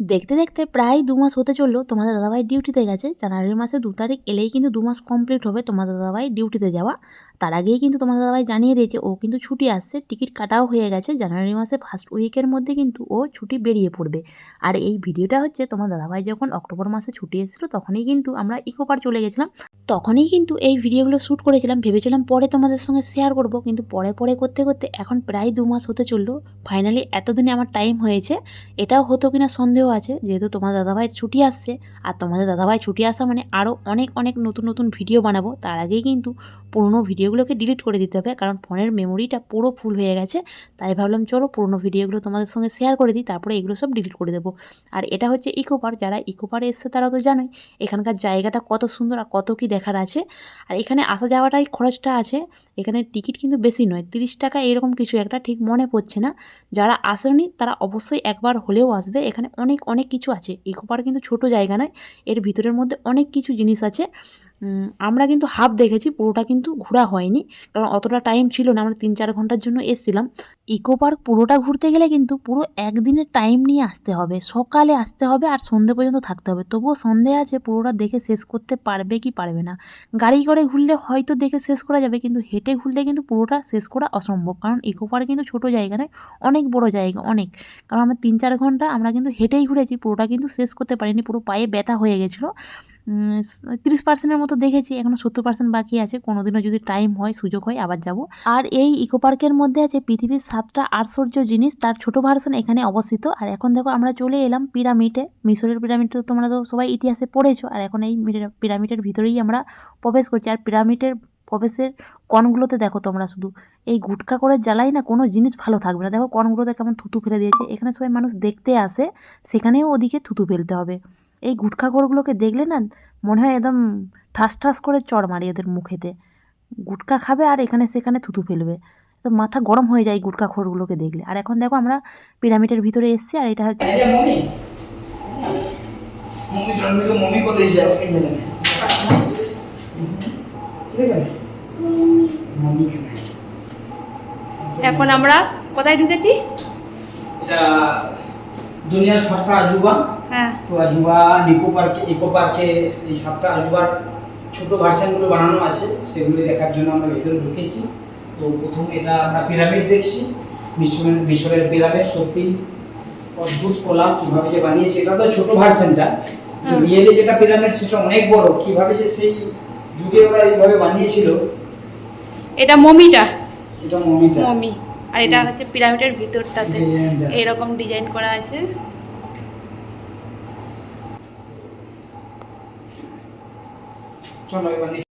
দেখতে দেখতে প্রায় দু মাস হতে চলল, তোমাদের দাদাভাই ডিউটিতে গেছে। জানুয়ারি মাসে দু তারিখ এলেই কিন্তু দু মাস কমপ্লিট হবে তোমাদের দাদাভাই ডিউটিতে যাওয়া। তার আগেই কিন্তু তোমাদের দাদাভাই জানিয়ে দিয়েছে, ও কিন্তু ছুটি আসছে টিকিট কাটাও হয়ে গেছে। জানুয়ারি মাসে ফার্স্ট উইকের মধ্যে কিন্তু ও ছুটি বেরিয়ে পড়বে। আর এই ভিডিওটা হচ্ছে তোমার দাদাভাই যখন অক্টোবর মাসে ছুটি এসেছিল, তখনই কিন্তু আমরা ইকোপার চলে গেছিলাম। তখনই কিন্তু এই ভিডিওগুলো শ্যুট করেছিলাম, ভেবেছিলাম পরে তোমাদের সঙ্গে শেয়ার করব, কিন্তু পরে পরে করতে করতে এখন প্রায় দু মাস হতে চলল। ফাইনালি এতদিনে আমার টাইম হয়েছে, এটাও হতো কিনা সন্দেহ আছে, যেহেতু তোমার দাদাভাই ছুটি আসছে, আর তোমাদের দাদাভাই ছুটি আসা মানে আরও অনেক অনেক নতুন নতুন ভিডিও বানাবো, তার আগেই কিন্তু পুরনো ভিডিওগুলোকে ডিলিট করে দিতে হবে, কারণ ফোনের মেমোরিটা পুরো ফুল হয়ে গেছে, তাই ভাবলাম চলো পুরনো ভিডিওগুলো তোমাদের সঙ্গে শেয়ার করে দিই, তারপরে এগুলো সব ডিলিট করে দেবো। আর এটা হচ্ছে ইকোপার যারা ইকো পার্কে এসছে তারা তো জানোই, এখানকার জায়গাটা কত সুন্দর আর কত কি দেখার আছে। আর এখানে আসা যাওয়াটাই খরচটা আছে। এখানে টিকিট কিন্তু বেশি নয়, তিরিশ টাকা এরকম কিছু একটা ঠিক মনে পড়ছে না। যারা আসেনি তারা অবশ্যই একবার হলেও আসবে। এখানে অনেক অনেক কিছু আছে। ইকো পার্ক কিন্তু ছোটো জায়গা নয়, এর ভিতরের মধ্যে অনেক কিছু জিনিস আছে। আমরা কিন্তু হাফ দেখেছি, পুরোটা কিন্তু ঘোরা হয়নি। কারণ অতটা টাইম ছিল না, আমরা তিন চার ঘণ্টার জন্য এসেছিলাম। ইকো পার্ক পুরোটা ঘুরতে গেলে কিন্তু পুরো একদিনের টাইম নিয়ে আসতে হবে। সকালে আসতে হবে আর সন্ধে পর্যন্ত থাকতে হবে। তবুও সন্ধে আছে, পুরোটা দেখে শেষ করতে পারবে কি পারবে না। গাড়ি করে ঘুরলে হয়তো দেখে শেষ করা যাবে, কিন্তু হেঁটে ঘুরলে কিন্তু পুরোটা শেষ করা অসম্ভব। কারণ ইকো পার্ক কিন্তু ছোটো জায়গা নয়, অনেক বড় জায়গা, অনেক। কারণ আমরা তিন চার ঘণ্টা আমরা কিন্তু হেঁটেই ঘুরেছি, পুরোটা কিন্তু শেষ করতে পারিনি, পুরো পায়ে ব্যথা হয়ে গেছিল। তিরিশ পার্সেন্টের মতো দেখেছি এখনও সত্তর পার্সেন্ট বাকি আছে। কোনো দিনও যদি টাইম হয়, সুযোগ হয়, আবার যাব। আর এই ইকো পার্কের মধ্যে আছে পৃথিবীর সাতটা আশ্চর্য জিনিস তার ছোট ভার্সন এখানে অবস্থিত। আর এখন দেখো আমরা চলে এলাম পিরামিডে মিশরের পিরামিড তো তোমরা তো সবাই ইতিহাসে পড়েছো। আর এখন এই পিরামিডের ভিতরেই আমরা প্রবেশ করছি। আর পিরামিডের প্রবেশের কণগুলোতে দেখো তোমরা শুধু এই গুটকা করে জ্বালাই না, কোনো জিনিস ভালো থাকবে না। দেখো কণগুলোতে কেমন থুতু ফেলে দিয়েছে। এখানে সবাই মানুষ দেখতে আসে, সেখানেও ওদিকে থুতু ফেলতে হবে। এই গুটকা খোরগুলোকে দেখলে না মনে হয় একদম ঠাস ঠাস করে চড় মারি এদের মুখেতে। গুটকা খাবে আর এখানে সেখানে থুতু ফেলবে। তো মাথা গরম হয়ে যায় গুটকা গুটখাখোরগুলোকে দেখলে। আর এখন দেখো আমরা পিরামিডের ভিতরে এসছি আর এটা হচ্ছে এখন আমরা কোথায় ঢুকেছি? দুনিয়ার সাতটা আজুবা। হ্যাঁ। তো আজুবা নিকো পার্কে ইকো পার্কে এই সাতটা আজুবার ছোট ভার্সনগুলো বানানো আছে সেগুলো দেখার জন্য আমরা ভিতরে ঢুকেছি। তো প্রথম এটা আমরা পিরামিড দেখছি। মিশরের মিশরের পিরামিড সত্যি অদ্ভুত কলা কীভাবে যে বানিয়েছে এটা তো ছোট ভার্সনটা। রিয়েলি যেটা পিরামিড সেটা অনেক বড়। কীভাবে যে সেই যুগে ওরা এইভাবে বানিয়েছিল? এটা মমিটা। এটা মমিটা। মমি। আর এটা হচ্ছে পিরামিডের ভিতরটাতে। এরকম ডিজাইন করা আছে। চলো এবার